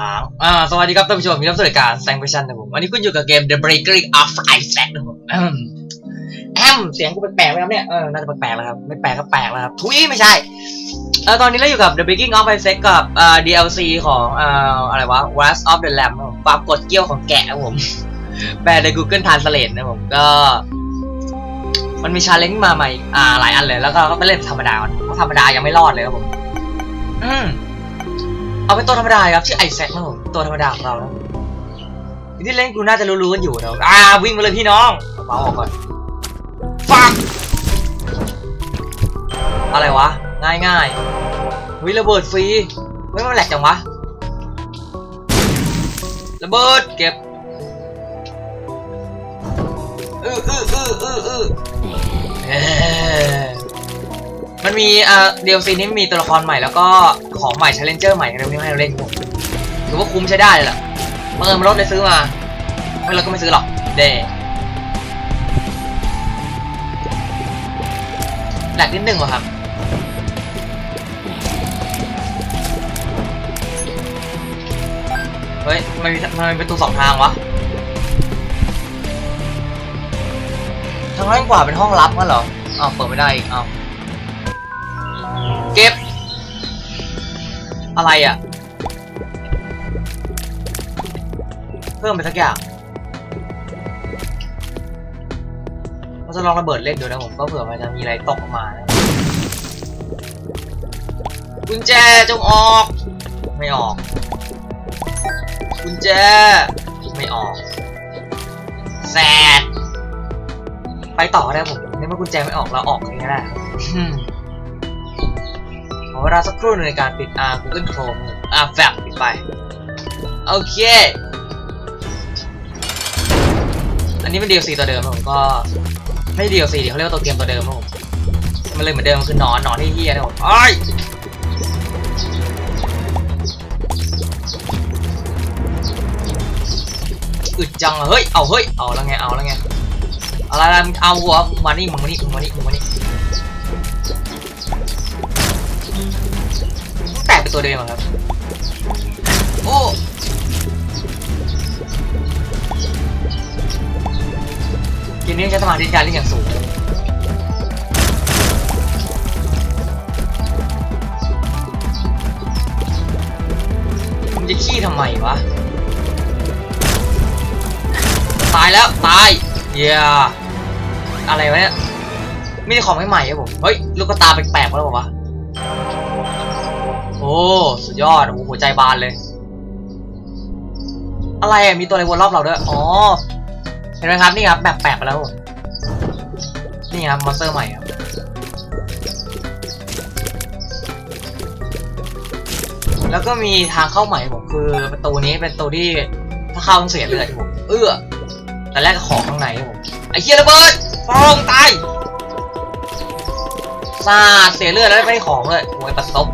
ค้างอ่าสวัสดีครับท่านผู้ชมมีรับสวัสดิการแซงเวชันนะผมวันนี้คุณอยู่กับเกม The Breaking of Isaac นะผมอืมแอมเสียงกูแปลกๆไหมครับเนี่ยเออน่าจะแปลกๆแล้วครับไม่แปลกก็แปลกแล้วครับทุยไม่ใช่เออตอนนี้เราอยู่กับ The Breaking of Isaac กับอ่า DLC ของอ่าอะไรวะ Wrath of the Lamb ครับผมควากดเกี้ยวของแกะครับผมแปลใน Google Translate นะผมก็มันมีชาเลนจ์มาใหม่อ่าหลายอันเลยแล้วก็ก็ไปเล่นธรรมดาก่อนเพราะธรรมดายังไม่รอดเลยครับผม อืม เอาเป็นตัวธรรมดาครับชื่อไอแซคนะผมตัวธรรมดาของเรานะที่เล่นกูน่าจะรู้ๆกันอยู่นะอ่าวิ่งมาเลยพี่น้องเอาเบาออกก่อนฟังอะไรวะ ง่ายง่ายวิระเบิดฟรีไม่มันแหลกจังวะระเบิดเก็บอืออืออืออืออือ มันมีอ่า DLC นี้มีตัวละครใหม่แล้วก็ของใหม่ Challenger ใหม่อะไรพวกนี้ให้เราเล่นผมถือว่าคุ้มใช้ได้เลยล่ะบังเอิญมันลดเลยซื้อมาไม่เราก็ไม่ซื้อหรอกเด้แหลกนิดนึงวะครับเฮ้ยทำไมมีทำไมมีประตูสองทางวะทางด้านขวาเป็นห้องลับงั้นเหรออ้าวเปิดไม่ได้อีกอ้าว เก็บ อะไรอะ เพิ่มไปสักอย่างเราจะลองระเบิดเล่นดูนะผมก็เผื่อมันจะมีอะไรตกออกมานะกุญแจจงออก ไม่ออกกุญแจ ไม่ออกแซดไปต่อก็ได้ผมในเมื่อกุญแจไม่ออกเราออกเองก็ได้อืมขอ เวลาสักครู่หนึงในการปิดอ่า Google Chrome อ่าแฟบปิดไป โอเค อันนี้เป็น DLC ตัวเดิมผมก็ ไม่ DLC เดี๋ยวเขาเรียกว่าตัวเกมตัวเดิมผมมันเลยเหมือนเดิมคือหนอนหนอนที่เฮียนะผมอ้ายอึดจังอเฮ้ย เอาเฮ้ย เอาแล้วไง เอาแล้วไงอะไรอะไรมึงเอาหัวมึงมานี่มึงมานี่มึงมานี่มึงมานี่ ตกเป็นตัวเดิมอะครับ โอ้เกมนี้ใช้สมาธิการเล่นอย่างสูงมึงจะขี้ทำไมวะ ตายแล้ว ตาย เย้อะไรวะเนี่ยมีแต่ของใหม่ๆครับผม เฮ้ย ลูกตาแปลกๆมาแล้วบอกวะ โอ้สุดยอดโอ้หัวใจบานเลย อะไรมีตัวอะไรวนรอบเราด้วยอ๋อเห็นไหมครับนี่ครับแบบแปลกไปแล้วนี่ครับมอนสเตอร์ใหม่ครับแล้วก็มีทางเข้าใหม่ผมคือประตูนี้เป็นประตูที่ถ้าเข้าต้องเสียเลือดผมเอื้อแต่แรกก็ของข้างในผมไอ้เหี้ยระเบิดฟองตายซาเสียเลือดแล้วไม่ได้ของเลยโอ้ยปัสซบ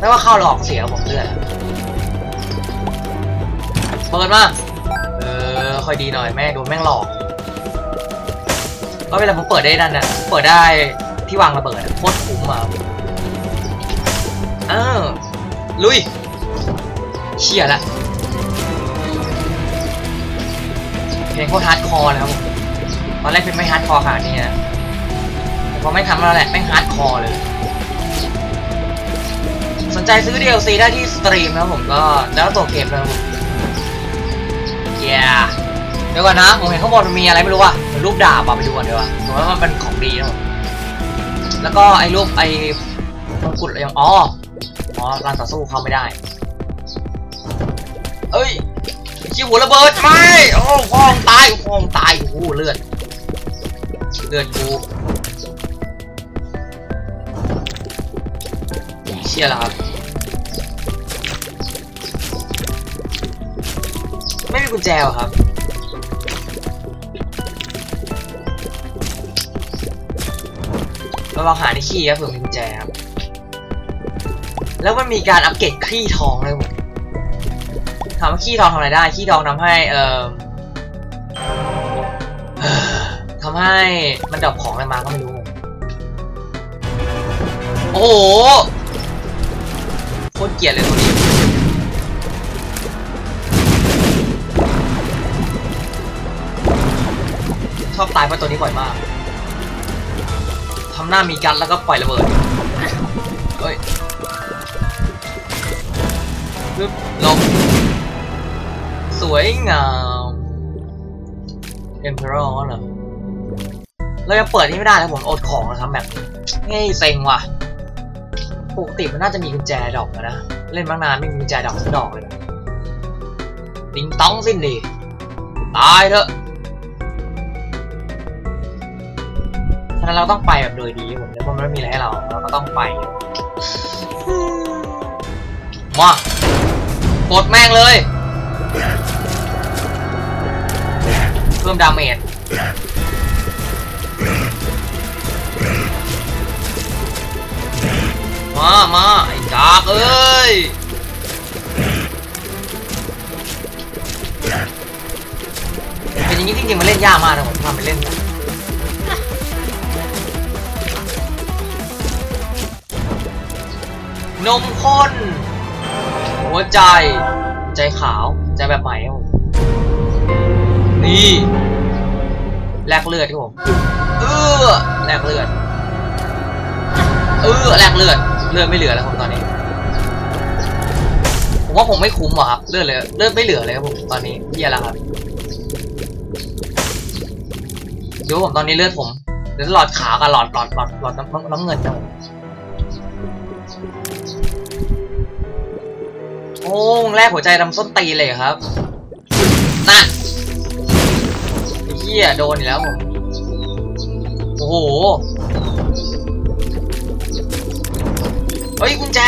ไม่ว่าเข้าหรอกเสียผมเลือดเปิดมาเออค่อยดีหน่อยแม่โดนแม่งหลอกก็เวลาผมเปิดได้นั่นน่ะเปิดได้ที่วางระเบิดโคตรคุ้มอะอ้าวลุยเชี่ยละเพลงโคตรฮาร์ดคอร์เลยครับผมตอนแรกเป็นไม่ฮาร์ดคอร์ขนาดนี้นะพอไม่ทำแล้วแหละแม่ฮาร์ดคอร์เลย สนใจซื้อ DLC ได้ที่สตรีมนะผมก็แล้วตัวเกมนะผม yeah เดี๋ยวก่อนนะ ผมเห็นข้างบนมันมีอะไรไม่รู้ว่ะเหมือนรูปดาบอะไปดูก่อนเดี๋ยวอะผมว่ามันเป็นของดีนะผมแล้วก็ไอ้รูปไอ้มงกุฎอะไรอย่างอ๋ออ๋อลานต่อสู้เข้าไม่ได้ เอ้ยชิวหัวระเบิดไหมโอ้ฟองตายฟองตายโอ้เลือดเลือดกู เชี่ยแล้วครับ ไม่มีกุญแจหรอครับ เราลองหาในขี้ครับเผื่อมีกุญแจครับ แล้วมันมีการอัปเกรดขี้ทองเลยผมถามว่าขี้ทองทำอะไรได้ ขี้ทองทำให้เอ่อทำให้มันดรอปของอะไรมาก็ไม่รู้ โอ้โห คตรเกลียดเลยตัวนี้ชอบตายเพราะตัวนี้บ่อยมากทำหน้ามีกันแล้วก็ปล่อยระเบิดเฮ้ยปึ๊บลงสวยงามเอ็มเพอร์เหรอเราจะเปิดนี่ไม่ได้นะผมอดของนะครับแบบเฮ้ยเซ็งว่ะ ปกติมันน่าจะมีกุญแจดอกนะ เล่นมานานไม่มีกุญแจดอกสักดอกเลยติงต้องสิ้นดีตายเถอะฉะนั้นเราต้องไปแบบโดยดีผมแล้วเพราะมันไม่มีอะไรให้เรา เราก็ต้องไปมากดแม่งเลย เพิ่มดาเมจ มามาไอ้กากเอ้ยเป็นอย่างนี้จริงๆมันเล่นยากมากนะผมทำไปเล่นนะนมข้นหัวใจ ใจขาว ใจแบบใหม่ครับผมนี่แลกเลือดครับผมเออแลกเลือดเออแลกเลือด เลือดไม่เหลือแล้วครับตอนนี้ ผมว่าผมไม่คุ้มอะครับเลือดเลยเลือดไม่เหลือเลยครับผมตอนนี้เฮียแล้วครับดูผมตอนนี้เลือดผมเลือดหลอดขาวกับหลอดหลอดหลอดหลอดน้ำน้ำเงินนะผมโอ้แรกหัวใจดำส้นตีเลยครับนั่นเฮียโดนอีกแล้วผมโอ้โห เฮ้ยกุญแจ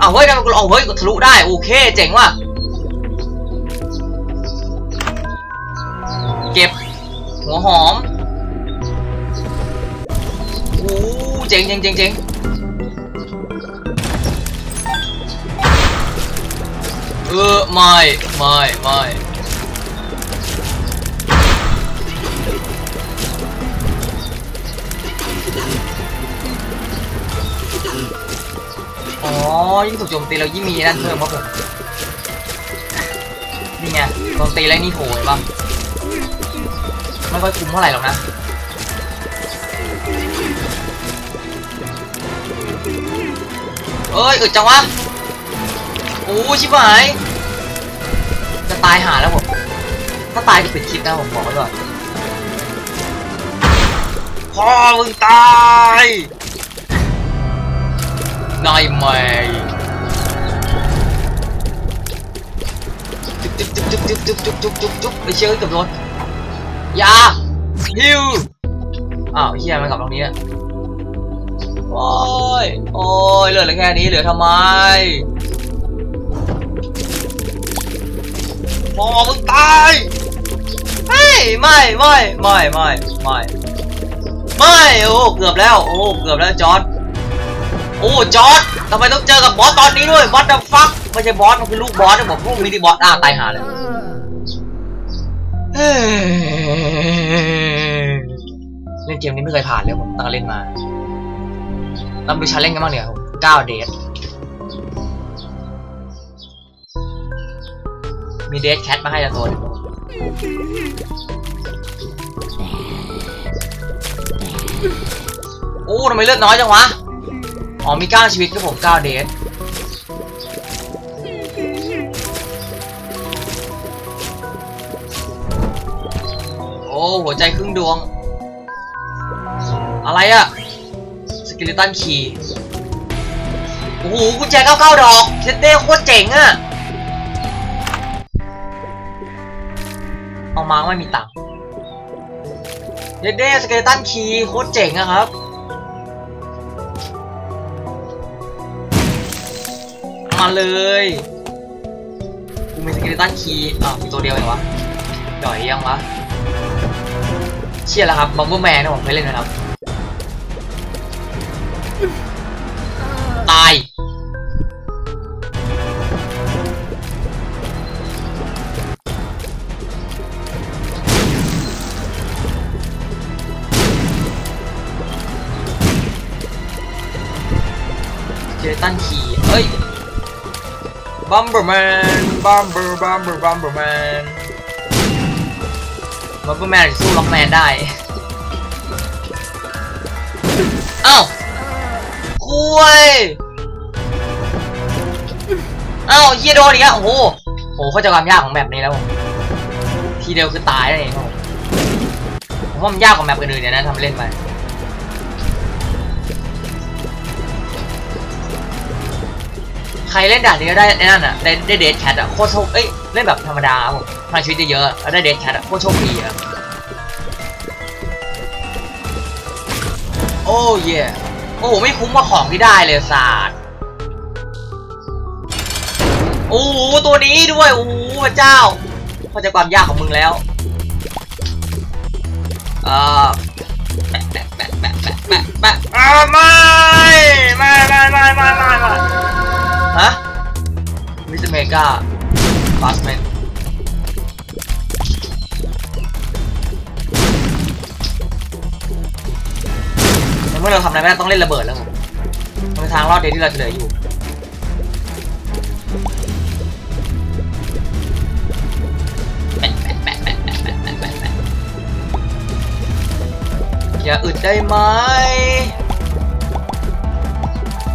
อ้าวเฮ้ยทำไมกูเอาเฮ้ยกูทะลุได้โอเคเจ๋งว่ะเก็บหัวหอมโอ้เจ๋งเจ๋งเจ๋งเจ๋งเออไม่ไม่ไม่ ยิ่งถูกโจมตีเรายิ่งมีนั่นเพิ่มครับผม นี่ไงโจมตีแล้วนี่โหยป่ะไม่ค่อยคุ้มเท่าไหร่หรอกนะเอ้ยอึดจังวะโอ้ชิบหายจะตายหาแล้วผม ถ้าตายจะปิดคลิปนะผมบอกไว้ก่อนพ่อมึงตาย นายแม่จุ๊บจุ๊บจุ๊บจุ๊บจุ๊บจุ๊บจุ๊บจุ๊บจุ๊บไปเชื่อกับโดนยาฮิวอ้าวเฮียมันกลับตรงนี้อะโอ้ยโอ้ยเหลือเหลือแค่นี้เหลือทำไมพอมึงตายไม่ไม่ไม่ไม่ไม่ไม่ไม่โอ้เกือบแล้วโอ้เกือบแล้วจอร์ด อ้จอร์ดทำไมต้องเจอกับบอสตอนนี้ด้วยบอสดับฟักไม่ใช่บอสมันคือลูกบอสนะบอกลูกมินิบอสอ้าวตายหาเลยเล่นเกมนี้ไม่เคยผ่านเลยผมตั้งเล่นมาเราดูชาเล่นกันบ้างเนี่ยผมเก้าเดทมีเดทแคทมาให้ละตัวนึงโอ้ทำไมเลือดน้อยจังวะ อ๋อมีเก้าชีวิตครับผมเก้าเดทโอ้หัวใจครึ่งดวง อะไรอะสกิลิตันคีโอ้โหกุญแจ99ดอกเทเต้โคตรเจ๋งอะเอามาไม่มีตังค์เทเต้สกิลิตันคีโคตรเจ๋งอะครับ มาเลยกูมีสกิลตันคีอ่ามีตัวเดียวเองวะด่อยยังวะเชี่ยแล้วครับบอมเบอร์แมนนะผมไม่เล่นนะครับ ตาย นก็แมนสู้ล็อกแมนได้ เอ้าคุยเอ้าเฮียโดนอีกแล้วโอ้โหโหเข้าใจความยากของแบบนี้แล้วทีเดียวคือตายแล้วนี่ครับผมผมว่ามันยากกว่าแบบอื่นๆเนี่ยนะทำเล่นไป ครเล่นด่านนี้ก็ได้ไอ้นั่นอะได้ได้เดทแคทอะโคตรโชคเอ้ยเล่นแบบธรรมดาครับผมพลังชีวิตเยอะๆแล้วได้เดทแคทอะโคตรโชคดีอะโอ้เย่โอ้โหไม่คุ้มว่าของที่ได้เลยศาสตร์โอ้โหตัวนี้ด้วยโอ้โหพระเจ้าเข้าใจความยากของมึงแล้วเออแปะแปะแปะแปะแปะแปะแปะอ่าไม่ไม่ไม่ไม่ไม่ไม่ไม่ ฮะมิสเมกาฟาสแมนเมื่อเราทำอะไรไม่ได้ต้องเล่นระเบิดแล้วมั้เป็นทางรอดเดียวที่เราจะเหลืออยู่อย่าอึดได้ไหม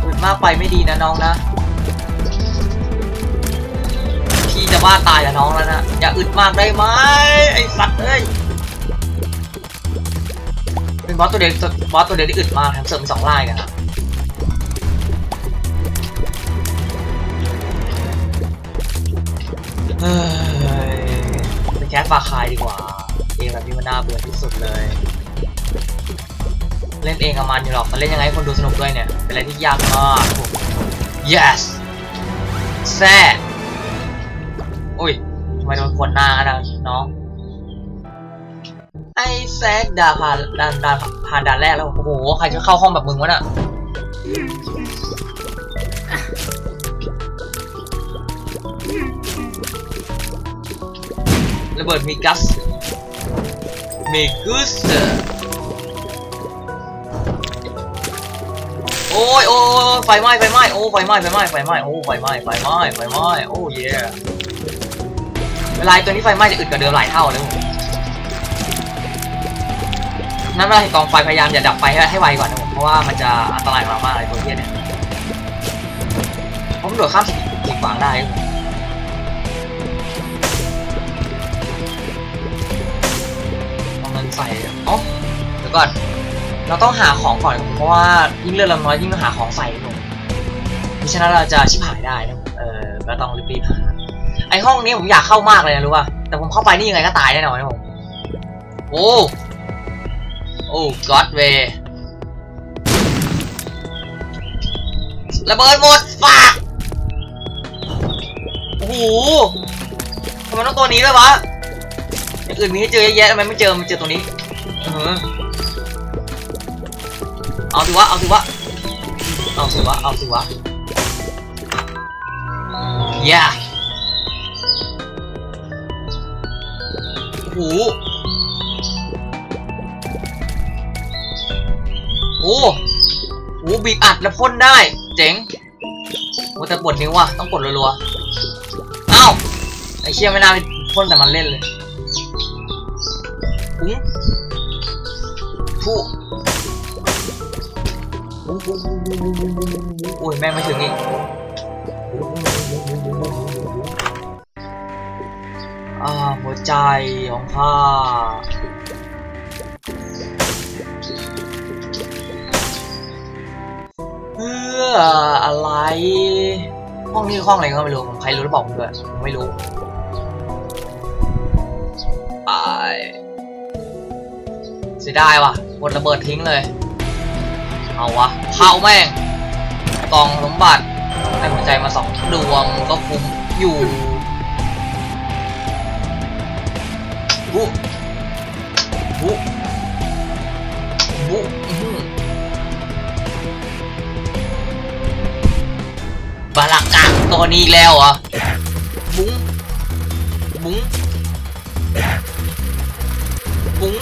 อึดมากไปไม่ดีนะน้องนะ จะบ้าตายกับน้องแล้วนะ อย่าอึดมากได้ไหมไอสัตว์เอ้ยเป็นบอสตัวเดียวบอสตัวเดียวที่อึดมากแถมเสริมสองลายกันอะเฮ้ยไปแคสฟาคายดีกว่าเกมแบบนี้มันน่าเบื่อที่สุดเลย เล่นเองกับมันอยู่หรอกแต่เล่นยังไงคนดูสนุกด้วยเนี่ย เป็นอะไรที่ยากมาก yes แซ่ อุ้ยทำไมโดนขวนหน้ากันนะน้อง ไอ้แซกด่าผ่านด่านด่านผ่านด่านแรกแล้ว โอ้โห ใครจะเข้าห้องแบบมึงวะน่ะระเบิดมีกัส มีกุสโอ้ยโอ้ยไฟไหม้ไฟไหม้โอ้ไฟไหม้ไฟไหม้ไฟไหม้โอ้ไฟไหม้ไฟไหม้ไฟไหม้โอ้เย่ เวลาไอ้ตัวนี้ไฟไหม้จะอึดกว่าเดิมหลายเท่าเลยผมนั่นเวลาเห็นกองไฟพยายามอย่าดับไฟให้ให้ไวก่อนนะผมเพราะว่ามันจะอันตรายกับเรามากเลยตัวเทียเนี่ยผมโดดข้ามสิ่งกีดขวางได้ผมเอาเงินใส่เอ๋อเดี๋ยวก่อนเราต้องหาของก่อนเพราะว่ายิ่งเลือดเราน้อยยิ่งต้องหาของใส่ครับผมมิฉะนั้นเราจะชิบหายได้นะเออก็ต้องรีบๆหาไอ ห้องนี้ผมอยากเข้ามากเลยนะรู้ป่ะแต่ผมเข้าไปนี่ยังไงก็ตายแน่นอนนะผมโอ้โอ้ก็อดเวระเบิดหมดฝากโอ้โหทำไมต้องตัวนี้ด้วยวะอย่างอื่นมีให้เจอเยอะแยะทำไมไม่เจอมันเจอตัวนี้เอาสิวะเอาสิวะเอาสิวะเอาสิวะย่ หู โอ้โหบีบอัดแล้วพ่นได้ เจ๋งโอ้แต่ปวดนิ้วว่ะ ต้องกดรัวๆอ้าไอเชี่ยไม่น่าพ่นแต่มันเล่นเลยหุ้งผู้โอ้ยแม่ไม่ถึงอีก ใจของข้าเพื่ออะไร ห้องนี้ห้องอะไรก็ไม่รู้ผมใครรู้หรือเปล่าผมด้วยผมไม่รู้ไปเสียดายว่ะกดระเบิดทิ้งเลย เอาวะเผาแม่งกองสมบัติได้หัวใจมาสองดวงก็คุ้มอยู่ บุบุบุอื้อหือบาลักกังตัวนี้แล้วเหรอบุ้งบุ้งปุ้ง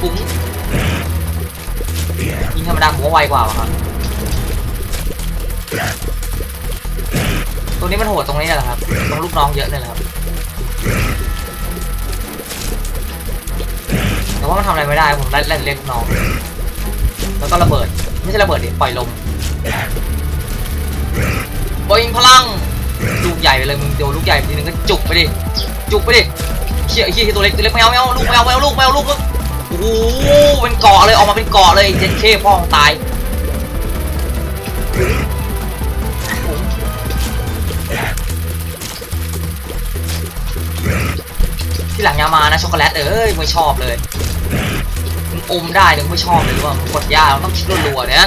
ปุ้งยิงธรรมดาผมว่าไวกว่าครับตัวนี้มันโหดตรงนี้แหละครับตรงลูกน้องเยอะเลยแหละครับ ว่ามันทำอะไรไม่ได้ผมไล่ไล่เรียกน้อง แล้วก็ระเบิด ไม่ใช่ระเบิดดิปล่อยลมปล่อยพลังลูกใหญ่ไปเลยมึงโดนลูกใหญ่ทีนึงก็จุกไปดิจุกไปดิเชี่ยเชี่ยตัวเล็กตัวเล็กไม่เอาไม่เอาลูกไม่เอาไม่เอาลูกไม่เอาลูกโอ้โหเป็นเกาะเลยออกมาเป็นเกาะเลยเจ็ดเคพ่อของตายที่หลังยามานะช็อกโกแลตเอ้ยไม่ชอบเลย อมได้นึงไม่ชอบเลยว่ามึงกดยามันต้องคิดรัวๆเนี่ย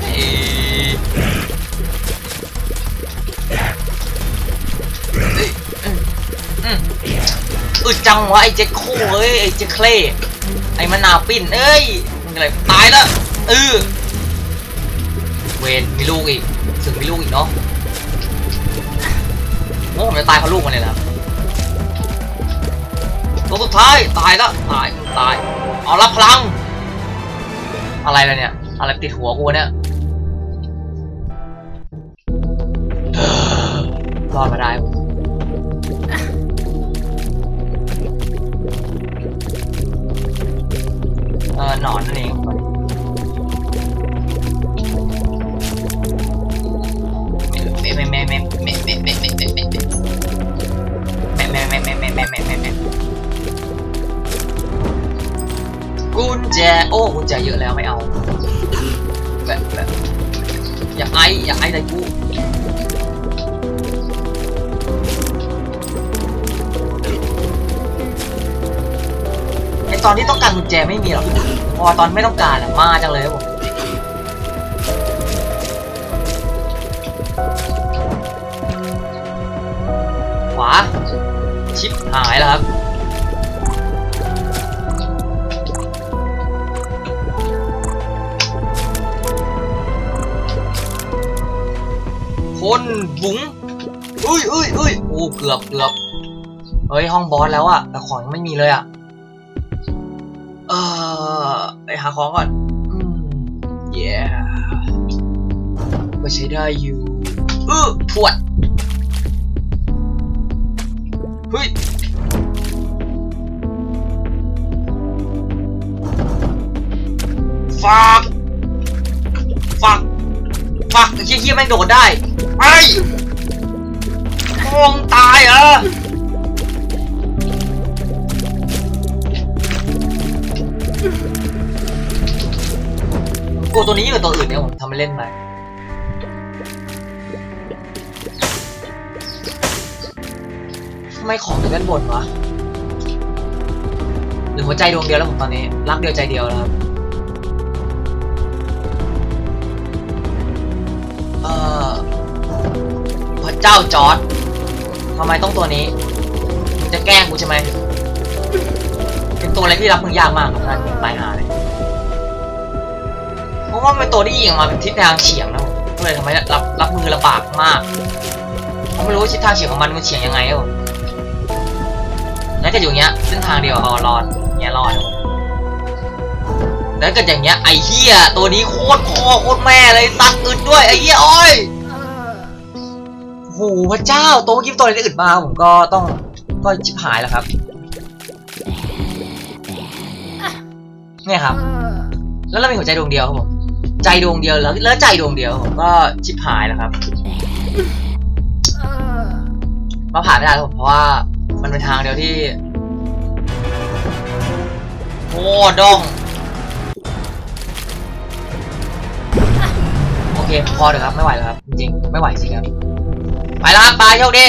เอ้ยเอ้ยอืมอืมอึดจังวะไอ้เจ๊โค้เอ้ยไอ้เจ๊เคล่ไอ้มะนาวปิ้นเอ้ยมึงอะไรตายแล้วเออเวนมีลูกอีกถึงมีลูกอีกเนาะโอ้ผมจะตายเพราะลูกมันเลยเหรอ ตัวสุดท้ายตายแล้วตายตาย เอารับพลัง อะไรล่ะเนี่ย อะไรติดหัวกูเนี่ยรอดมาได้เออหนอนนั่นเอง ญแจ โอ้กุญแจเยอะแล้วไม่เอาแบบแบบอย่าไออย่าไอใส่กูไอตอนที่ต้องการกุญแจไม่มีหรอกพอตอนไม่ต้องการอะมาจังเลยผมขวาชิปหายแล้วครับ คนบุ๋งอุ้ยอุ้ยอุ้ยโอ้เกือบเกือบเฮ้ยห้องบอสแล้วอะแต่ของยังไม่มีเลยอะเออไปหาของก่อนอืม yeah ก็ใช้ได้อยู่เออพวดเฮ้ยฝากฝา ฟักไอ้เชี่ยเชี่ยแม่งโดดได้ไอ้มองตายเหรอกูตัวนี้กับตัวอื่นเนี่ยผมทำมาเล่นไปทำไมของอยู่ด้านบนวะหรือหัวใจดวงเดียวแล้วผมตอนนี้รักเดียวใจเดียวแล้วครับ เจ้าจอร์ดทำไมต้องตัวนี้มึงจะแกล้งกูใช่ไหมเป็นตัวอะไรที่รับมือยากมากครับท่านตายหาเลยเพราะว่ามันเป็นตัวที่ยิงออกมาเป็นทิศทางเฉียงนะผมก็เลยทำให้รับรับมือลำบากมากผมไม่รู้ว่าทิศทางเฉียงของมันมันเฉียงยังไงครับแล้วก็อยู่เงี้ยเส้นทางเดียวเอารอดเงี้ยรอดครับผมแล้วกิดอย่างเงี้ยไอ้เหี้ยตัวนี้โคตรพ่อโคตรแม่เลยตัดอึดด้วยไอ้เหี้ยโอ้ย โหพระเจ้าโตัวเมื่อกี้ตัวอะไรได้อึดมาผมก็ต้องก็ชิบหายแล้วครับเนี่ยครับ แล้วเรามีหัวใจดวงเดียวครับผมใจดวงเดียวแล้วแล้วใจดวงเดียวผมก็ชิบหายแล้วครับมาผ่านไม่ได้ครับผมเพราะว่ามันเป็นทางเดียวที่โอ้ดองโอเคพอเถอะครับไม่ไหวแล้วครับจริงไม่ไหวจริงครับ ไปแล้วครับปลาโชคดี